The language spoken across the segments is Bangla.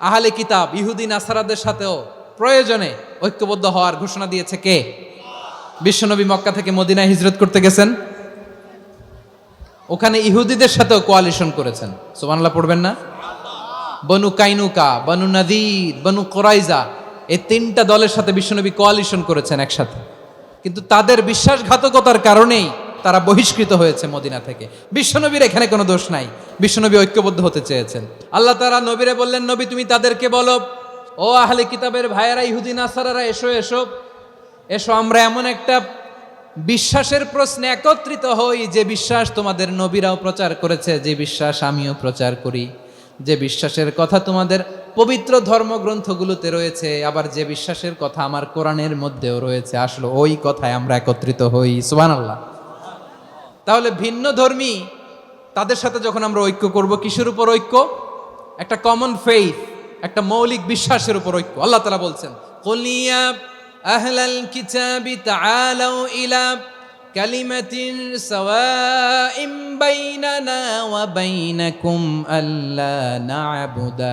আহলে কিতাব, ইহুদি, নাসারাদের সাথেও প্রয়োজনে ঐক্যবদ্ধ হওয়ার ঘোষণা দিয়েছে কে? বিশ্বনবী মক্কা থেকে মদিনায় হিজরত করতে গেছেন। ওখানে ইহুদিদের সাথেও কোয়ালিশন করেছেন। সুবহানাল্লাহ, পড়বেন না? বনু কাইনুকা, বনু নাদির বনু কোরাইজা, এই তিনটা দলের সাথে বিশ্বনবী কোয়ালিশন করেছেন একসাথে। কিন্তু তাদের বিশ্বাসঘাতকতার কারণেই তারা বহিষ্কৃত হয়েছে মদিনা থেকে। বিশ্বনবীর এখানে কোনো দোষ নাই। বিশ্বনবী ঐক্যবদ্ধ হতে চেয়েছেন। আল্লাহ তারা নবীরে বললেন, নবী, তুমি তাদেরকে বলো, ও আহলে কিতাবের ভাইয়েরা ইহুদিন আসারারা এসো এসো। এসো, আমরা এমন একটা বিশ্বাসের প্রশ্নে একত্রিত হই যে বিশ্বাস তোমাদের নবীরাও প্রচার করেছে, যে বিশ্বাস আমিও প্রচার করি। যে বিশ্বাসের কথা তোমাদের পবিত্র ধর্মগ্রন্থগুলোতে রয়েছে, আবার যে বিশ্বাসের কথা আমার কোরআনের মধ্যেও রয়েছে, আসলে ওই কথায় আমরা একত্রিত হই। সুবান আল্লাহ তাহলে ভিন্ন ধর্মী তাদের সাথে যখন আমরা ঐক্য করব, কিসের উপর ঐক্য? একটা কমন ফেইথ একটা মৌলিক বিশ্বাসের উপর ঐক্য। আল্লাহ তালা বলছেন কলিয়া আহলাল কিতাবি তাআলাউ ইলা কালিমাতিন সাওয়াইম বাইনানা ওয়া বাইনাকুম আল্লা না'বুদা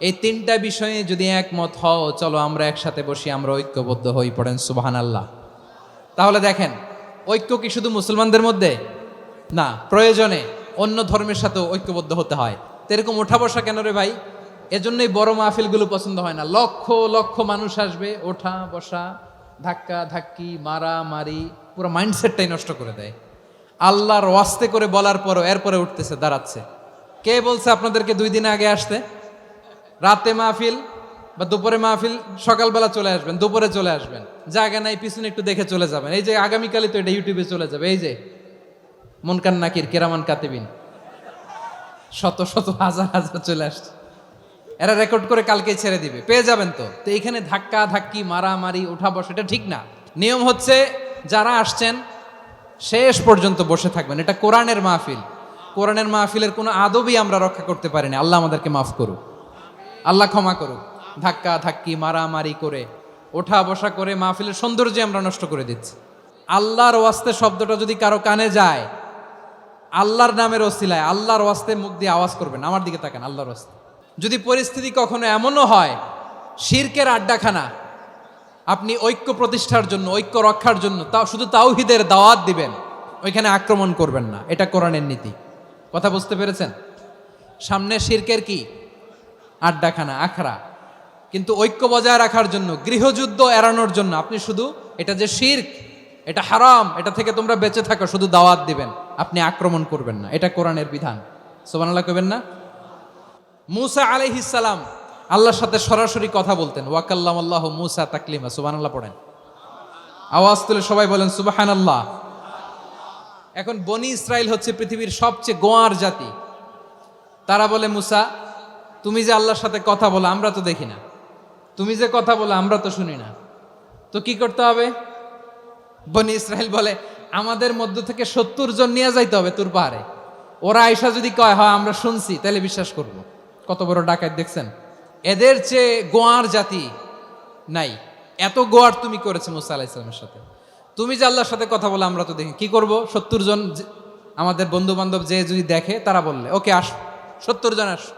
এই তিনটা বিষয়ে যদি একমত হও, চলো আমরা একসাথে বসি, আমরা ঐক্যবদ্ধ হই, পড়েন সুবাহান আল্লাহ তাহলে দেখেন, ঐক্য কি শুধু মুসলমানদের মধ্যে? না, প্রয়োজনে অন্য ধর্মের সাথেও ঐক্যবদ্ধ হতে হয়। তো এরকম ওঠা বসা কেন রে ভাই? এজন্যই বড় মাহফিলগুলো পছন্দ হয় না। লক্ষ লক্ষ মানুষ আসবে, ওঠা বসা, ধাক্কা, ধাক্কি মারা মারি পুরো মাইন্ডসেটটাই নষ্ট করে দেয়। আল্লাহর ওয়াস্তে করে বলার পরও এরপরে উঠতেছে, দাঁড়াচ্ছে। কে বলছে আপনাদেরকে দুই দিন আগে আসতে? রাতে মাহফিল বা দুপুরে মাহফিল সকালবেলা চলে আসবেন, দুপুরে চলে আসবেন। জায়গা নাই, পিছনে একটু দেখে চলে যাবেন। এই যে আগামীকালই তো এটা ইউটিউবে চলে যাবে, এই যে মনকান নাকির, কেরামান কাতিবিন। শত শত হাজার হাজার চলে আসছে। এরা রেকর্ড করে কালকে ছেড়ে দিবে। পেয়ে যাবেন তো। তো এইখানে ধাক্কা, ধাক্কি, মারামারি ওঠা বসা, এটা ঠিক না। নিয়ম হচ্ছে যারা আসছেন, শেষ পর্যন্ত বসে থাকবেন। এটা কোরআনের মাহফিল। কোরআনের মাহফিলের কোনো আদবই আমরা রক্ষা করতে পারিনি আল্লাহ আমাদেরকে মাফ করুক। আল্লাহ ক্ষমা করুক। ধাক্কা, ধাক্কি, মারামারি করে, ওঠা বসা করে মাহফিলের সৌন্দর্য আমরা নষ্ট করে দিচ্ছি। আল্লাহর ওয়াস্তে শব্দটা যদি কারও কানে যায়, আল্লাহর নামের ওসিলায় আল্লাহর ওয়াস্তে মুখ দিয়ে আওয়াজ করবেন, আমার দিকে তাকান, আল্লাহর ওয়াস্তে। যদি পরিস্থিতি কখনো এমনও হয়, শিরকের আড্ডাখানা, আপনি ঐক্য প্রতিষ্ঠার জন্য, ঐক্য রক্ষার জন্য, তাও শুধু তাওহিদের দাওয়াত দিবেন, ওইখানে আক্রমণ করবেন না, এটা কোরআনের নীতি। কথা বুঝতে পেরেছেন? সামনে শির্কের কি? আড্ডাখানা, আখড়া। কিন্তু ঐক্য বজায় রাখার জন্য, গৃহযুদ্ধ এড়ানোর জন্য আপনি শুধু এটা যে শির্ক, এটা হারাম, এটা থেকে তোমরা বেঁচে থাকো, শুধু দাওয়াত দিবেন। আপনি আক্রমণ করবেন না। এটা কোরআনের বিধান। সোবানাল্লাহ কবেন না? মুসা আলাইহিসালাম আল্লাহর সাথে সরাসরি কথা বলতেন। ওয়াকাল্লাম আল্লাহ মুসা তাকলিমা। সুবানাল্লাহ পড়েন। আওয়াজ তুলে সবাই বলেন সুবাহান আল্লাহ এখন বনি ইসরায়েল হচ্ছে পৃথিবীর সবচেয়ে গোয়ার জাতি। তারা বলে, মুসা তুমি যে আল্লাহর সাথে কথা বলো, আমরা তো দেখি না। তুমি যে কথা বলো, আমরা তো শুনি না। তো কি করতে হবে? বনি ইসরায়েল বলে, আমাদের মধ্য থেকে সত্তর জন নিয়ে যাইতে হবে তোর পাহাড়ে। ওরা আয়সা যদি কয়, হয়, আমরা শুনছি, তাহলে বিশ্বাস করব। কত বড় ডাকাত, দেখছেন? এদের চেয়ে গোয়ার জাতি নাই। এত গোয়ার তুমি করেছ মুসা আলাহ ইসলামের সাথে। তুমি যে আল্লাহর সাথে কথা বলে, আমরা তো দেখি কি করব? সত্তর জন আমাদের বন্ধু বান্ধব যে যদি দেখে, তারা বললে, ওকে, আস। সত্তর জন আস।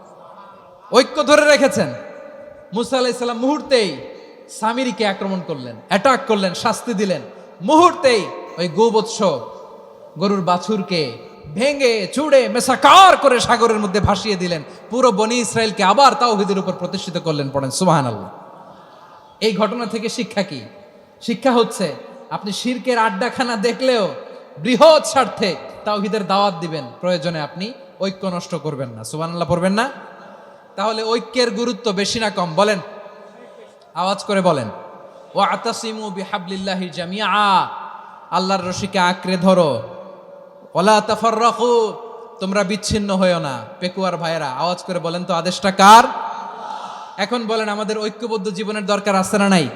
ঐক্য ধরে রেখেছেন। মুসা আলাইসাল্লাম মুহূর্তেই সামিরিকে আক্রমণ করলেন অ্যাটাক করলেন, শাস্তি দিলেন। মুহূর্তেই ওই গোবৎস গরুর বাছুরকে ভেঙে চুড়ে মেসাকার করে সাগরের মধ্যে ভাসিয়ে দিলেন। পুরো বনি ইসরায়েলকে আবার তাওহিদের উপর প্রতিষ্ঠিত করলেন পড়েন। সুবাহান আল্লাহ এই ঘটনা থেকে শিক্ষা কি? শিক্ষা হচ্ছে, আপনি শিরকের আড্ডাখানা দেখলেও বৃহৎ স্বার্থে তাওহিদের দাওয়াত দিবেন। প্রয়োজনে আপনি ঐক্য নষ্ট করবেন না। সুবহানাল্লাহ পড়বেন না? তাহলে ঐক্যের গুরুত্ব বেশি না কম, বলেন। আওয়াজ করে বলেন। ও আতাসিমু বিহাবলিল্লাহি জামিয়া আল্লাহর রশিকে আঁকড়ে ধরো। ওলা তাফর রাখু তোমরা বিচ্ছিন্ন হয়েও না, পেকুয়ার ভাইয়েরা। আওয়াজ করে বলেন তো, আদেশটা কার? এখন বলেন, আমাদের ঐক্যবদ্ধ জীবনের দরকার আছে না নাই?